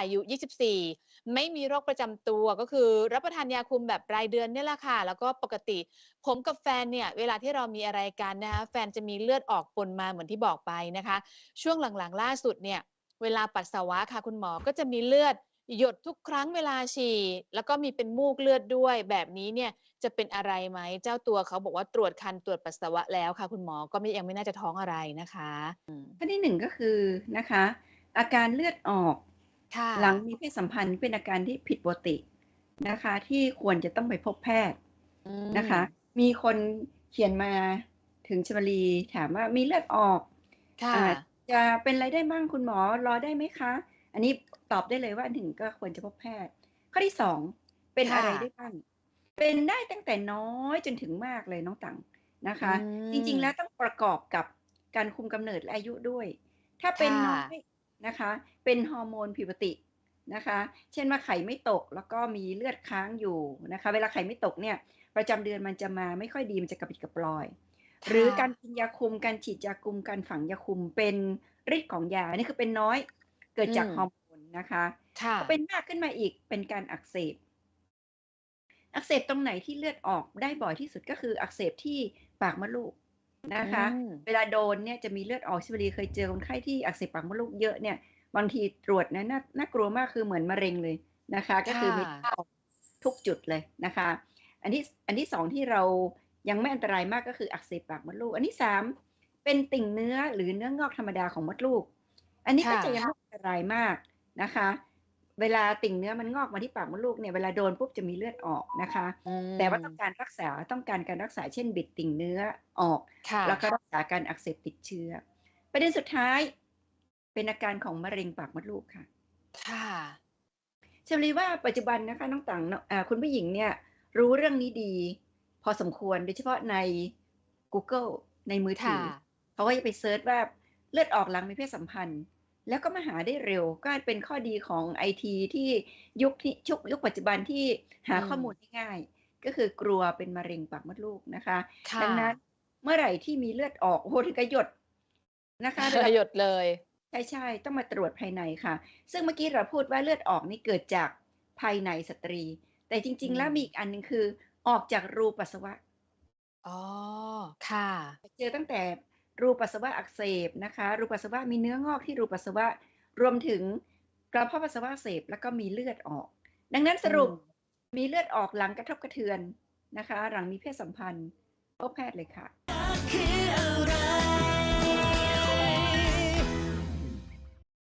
อายุ 24 ไม่มีโรคประจำตัวก็คือ รับประทานยาคุมแบบรายเดือนนี่แหละค่ะ แล้วก็ปกติ ผมกับแฟนเนี่ย เวลาที่เรามีอะไรกันนะคะแฟนจะมีเลือดออกปนมาเหมือนที่บอกไปนะคะ ช่วงหลังๆ ล่าสุดเนี่ย เวลาปัสสาวะค่ะคุณหมอก็จะมีเลือดหยดทุกครั้งเวลาฉี่ แล้วก็มีเป็นมูกเลือดด้วย แบบนี้เนี่ยจะเป็นอะไรไหมเจ้าตัวเขาบอกว่าตรวจคันตรวจปัสสาวะแล้วค่ะ คุณหมอก็ไม่ยังไม่น่าจะท้องอะไรนะคะข้อที่1ก็คือนะคะ อาการเลือดออก ค่หลังะมีเพศสัมพันธ์เป็นอาการที่ผิดปกตินะคะ ที่ควรจะต้องไปพบแพทย์อืนะคะมมีคนเขียนมาถึงชมรีถามว่ามีเลือดออกค่อ่าะจะเป็นอะไรได้บ้างคุณหมอรอได้ไหมคะ อันนี้ตอบได้เลยว่า1ก็ควรจะพบแพทย์ ข้อที่2เป็นค่อะไระได้บ้างเป็นได้ตั้งแต่น้อยจนถึงมากเลยน้องตังนะอืคะจริงๆแล้มวต้องประกอบกับการคุมกำเนิดและอายุด้วย ถ้าคเป็่นน้อะย นะคะ เป็นฮอร์โมนผิดปกตินะคะ เช่นว่าไข่ไม่ตกแล้วก็มีเลือดค้างอยู่นะคะ เวลาไข่ไม่ตกเนี่ย ประจำเดือนมันจะมาไม่ค่อยดีมันจะกระปิดกระปลอยคหรื่อการะกินยาคุมการฉีดยาคุมการฝังยาคุมเป็นฤทธิ์ของยาอันนี้คือเป็นน้อยเกิดอืจากมฮอร์โมนนะคะค่พอเป็ะนมากขึ้นมาอีกเป็นการอักเสบ อักเสบตรงไหนที่เลือดออกได้บ่อยที่สุดก็คืออักเสบที่ปากมดลูกอื นะคะมเวลาโดนเนี่ยจะมีเลือดออกชลบุรีเคยเจอคนไข้ที่อักเสบปากมดลูกเยอะเนี่ย บางทีตรวจนะน่าน่ากลัวมากคือเหมือนมะเร็งเลยนะคะ ก็ค่คือมีเลือดะออกทุกจุดเลยนะคะ อันที่อันที่2ที่เรายังไม่อันตรายมากก็คืออักเสบปากมดลูก อันที่3เป็นติ่งเนื้อหรือเนื้องอกธรรมดาของมดลูก อันนี้ค่ก็ะจะยังไม่อันตรายมากนะคะ เวลาติ่งเนื้อมันงอกมาที่ปากมดลูกเนี่ยเวลาโดนปุ๊บจะมีเลือดออกนะคะอืแต่ว่าต้องมการรักษาต้องการการรักษาเช่นบิดติ่งเนื้อออกค่แล้วก็ะรักษาการอักเสบติดเชื้อ ประเด็นสุดท้าย เป็นอาการของมะเร็งปากมดลูกค่ะ ค่ะชมรีว่าปัจจุบันนะคะน้องตังเนาะอ่าคุณผู้หญิงเนี่ยรู้เรื่องนี้ดี พอสมควรโดยเฉพาะในกูเกิลในมือค่ถืะอเขาก็จะไปเซิร์ชว่าเลือดออกหลังมีเพศสัมพันธ์ แล้วก็มาหาได้เร็วก็เป็นข้อดีของไอทีที่ยุคที่ชุกยุคปัจจุบันที่หาอืข้อมูมลได้ง่าย ก็คือกลัวเป็นมะเร็งปากมดลูกนะคะค่ดังนั้นะเมื่อไหร่ที่มีเลือดออกโอ้โฮถึงกับหยดนะคะเวลาหยดเลยใช่ๆต้องมาตรวจภายในค่ะ ซึ่งเมื่อกี้เราพูดว่าเลือดออกนี่เกิดจากภายในสตรี แต่จอืริง ๆ แล้วมีมอีกอันหนึ่งคือ ออกจากรูปัสสาวะอ๋อค่ะ เจอตั้งแต่ รูปัสสาวะอักเสบนะคะ รูปัสสาวะมีเนื้องอกที่รูปัสสาวะรวมถึงกระเพาะปัสสาวะอักเสบแล้วก็มีเลือดออก ดังนั้นอืสรุปมมีเลือดออกหลังกระทบกระเทือนนะคะ หลังมีเพศสัมพันธ์พบแพทย์เลยค่ะคืออะไร